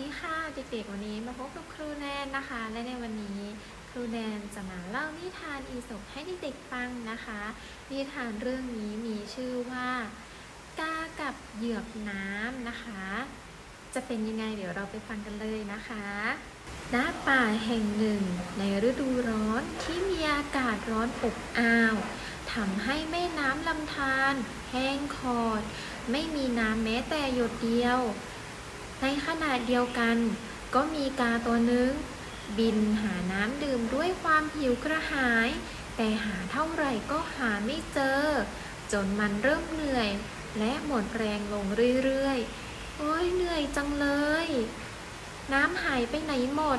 ดีค่ะเด็กๆ วันนี้มาพบกับครูแนนนะคะ และในวันนี้ครูแนนจะมาเล่านิทานอีสปให้เด็กๆฟังนะคะ นิทานเรื่องนี้มีชื่อว่ากากับเหยือกน้ำนะคะ จะเป็นยังไงเดี๋ยวเราไปฟังกันเลยนะคะณป่าแห่งหนึ่ง ในฤดูร้อนที่มีอากาศร้อนอบอ้าวทำให้แม่น้ำลำธารแห้งขอด ไม่มีน้ำแม้แต่หยดเดียว ณะเดียวกัน ก็มีกาตัวหนึง บินหาน้ำดื่มด้วยความหิวกระหาย แต่หาเท่าไหร่ก็หาไม่เจอ จนมันเริ่มเหนื่อย และหมดแรงลงเรื่อยๆ โอ้ยเหนื่อยจังเลย น้ำหายไปไหนหมด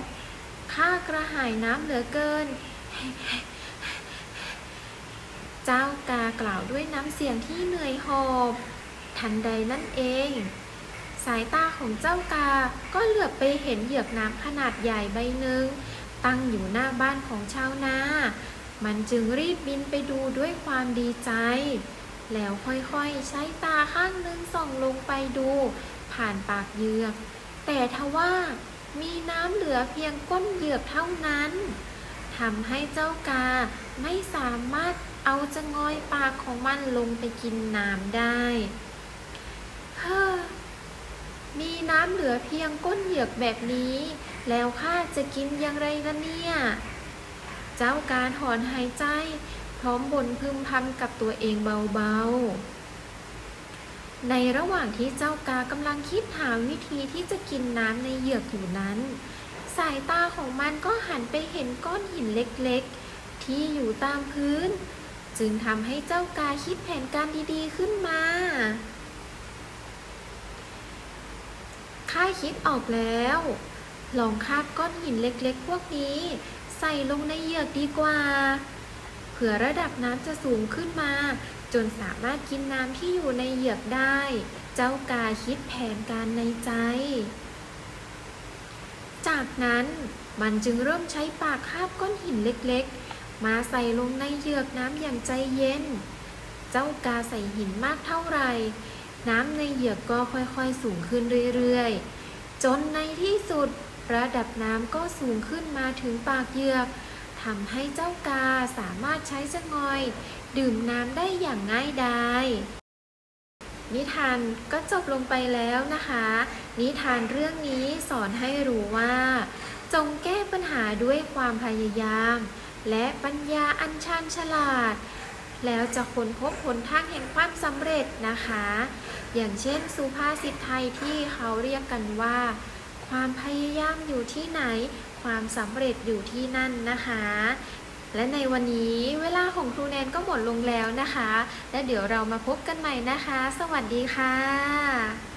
ข้ากระหายน้ำเหลือเกิน เจ้ากากล่าวด้วยน้ำเสียงที่เหนื่อยหอบ ทันใดนั่นเอง สายตาของเจ้ากา ก็เหลือบไปเห็นเหยือกน้ำขนาดใหญ่ใบหนึ่งตั้งอยู่หน้าบ้านของชาวนา มันจึงรีบบินไปดูด้วยความดีใจ แล้วค่อยๆใช้ตาข้างหนึงส่องลงไปดู ผ่านปากเหยือก แต่ทว่ามีน้ำเหลือเพียงก้นเหยือกเท่านั้นทำให้เจ้ากาไม่สามารถเอาจะงอยปากของมันลงไปกินน้ำได้ มีน้ำเหลือเพียงก้นเหยือกแบบนี้ แล้วข้าจะกินอย่างไรกันเนี่ย เจ้าการถอนหายใจ พร้อมบ่นพึมพำกับตัวเองเบาๆ ในระหว่างที่เจ้ากากำลังคิดหาวิธีที่จะกินน้ำในเหยือกอยู่นั้น สายตาของมันก็หันไปเห็นก้อนหินเล็กๆ ที่อยู่ตามพื้น จึงทำให้เจ้ากาคิดแผนการดีๆขึ้นมา ข้าคิดออกแล้ว ลองคาบก้อนหินเล็กๆ พวกนี้ ใส่ลงในเหยือกดีกว่า เผื่อระดับน้ำจะสูงขึ้นมา จนสามารถกินน้ำที่อยู่ในเหยือกได้ เจ้ากาคิดแผนการในใจ จากนั้นมันจึงเริ่มใช้ปากคาบก้อนหินเล็กๆ มาใส่ลงในเหยือกน้ำอย่างใจเย็น เจ้ากาใส่หินมากเท่าไหร่ น้ำในเหยือกก็ค่อยๆสูงขึ้นเรื่อยๆ จนในที่สุดระดับน้ำก็สูงขึ้นมาถึงปากเหยือกทำให้เจ้ากาสามารถใช้จะงอย ดื่มน้ำได้อย่างง่ายดายนิทานก็จบลงไปแล้วนะคะ นิทานเรื่องนี้สอนให้รู้ว่า จงแก้ปัญหาด้วยความพยายาม และปัญญาอันชาญฉลาด แล้วจะค้นพบหนทางแห่งความสำเร็จนะคะ อย่างเช่นสุภาษิตไทยที่เขาเรียกกันว่า ความพยายามอยู่ที่ไหน ความสำเร็จอยู่ที่นั่นนะคะ และในวันนี้เวลาของครูแนนก็หมดลงแล้วนะคะ และเดี๋ยวเรามาพบกันใหม่นะคะ สวัสดีค่ะ